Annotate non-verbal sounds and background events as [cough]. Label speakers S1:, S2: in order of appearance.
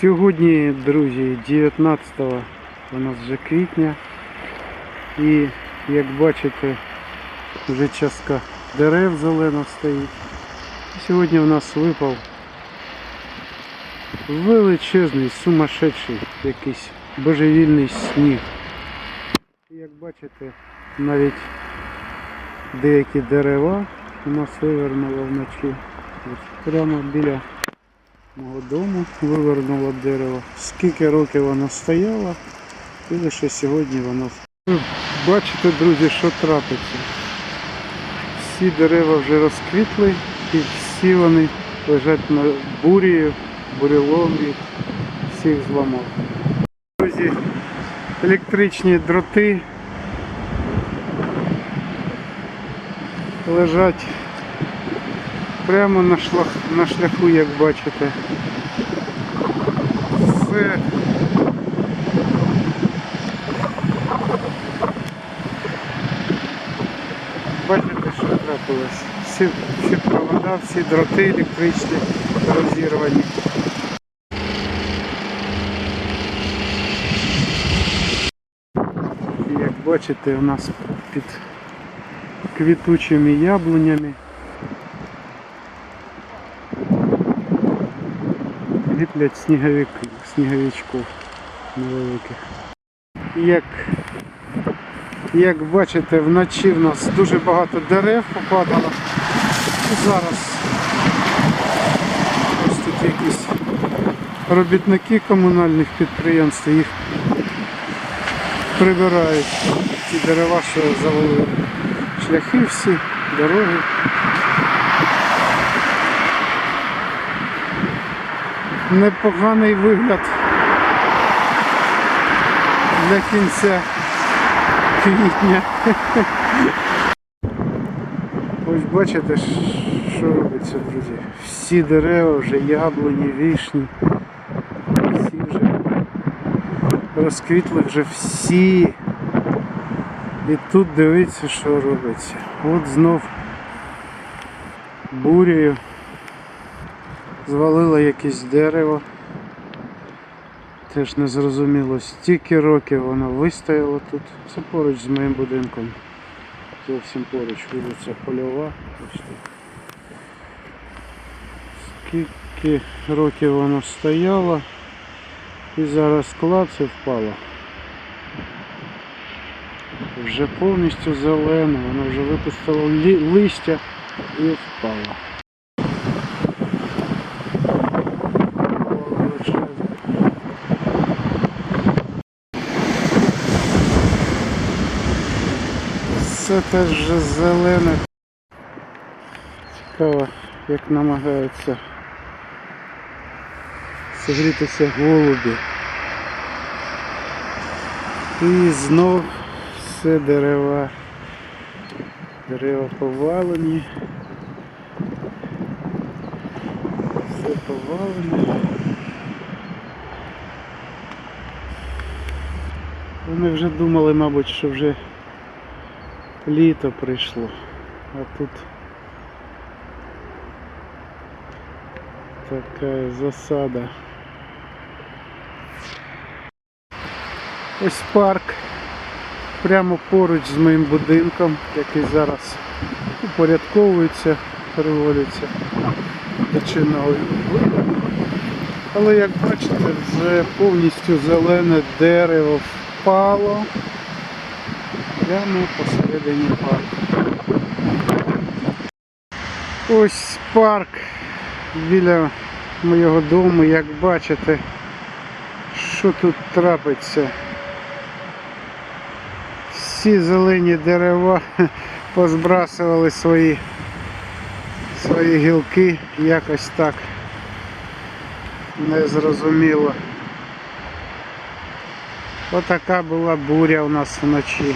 S1: Сьогодні, друзі, 19 у нас вже квітня. І як бачите, вже частка дерев зелена стоїть. Сьогодні у нас випав величезний, сумасшедший якийсь божевільний сніг. Як бачите, навіть деякі дерева у нас вивернуло вночі. Ось прямо біля мого дому вивернуло дерево. Скільки років воно стояло, і лише сьогодні воно. Ви бачите, друзі, що трапиться. Всі дерева вже розквітли і всі вони лежать на бурі, бурелом їх всіх зламав. Друзі, електричні дроти лежать прямо на, шлях, на шляху, як бачите. Все бачите, що трапилось. Всі, всі провода, всі дроти електричні розірвані. Як бачите, у нас під квітучими яблунями ліплять сніговики, сніговичків невеликих. Як, як бачите, вночі в нас дуже багато дерев попадало. І зараз ось тут якісь робітники комунальних підприємств їх прибирають ті дерева, що завалили. Шляхи всі, дороги. Непоганий вигляд для кінця квітня. Ось бачите, що робиться, друзі. Всі дерева вже яблуні, вішні. Всі вже розквітли вже всі. І тут дивіться, що робиться. От знов бурею звалило якесь дерево. Теж не зрозуміло, стільки років воно вистояло тут. Це поруч з моїм будинком. Зовсім поруч вулиця Польова. Ось тут. Скільки років воно стояло і зараз клац і впало. Вже повністю зелено, воно вже випустило листя і впало. Все теж вже зелене. Цікаво, як намагаються согрітися голуби. І знов все дерева. Дерева повалені. Все повалене. Вони вже думали, мабуть, що вже літо прийшло. А тут така засада. Ось парк прямо поруч з моїм будинком, який зараз упорядковується, переводиться до чинного. Але як бачите, вже повністю зелене дерево впало прямо посередині парку. Ось парк біля моєго дому, як бачите, що тут трапиться. Всі зелені дерева [laughs] позбрасували свої, свої гілки якось так незрозуміло. Отака була буря у нас вночі.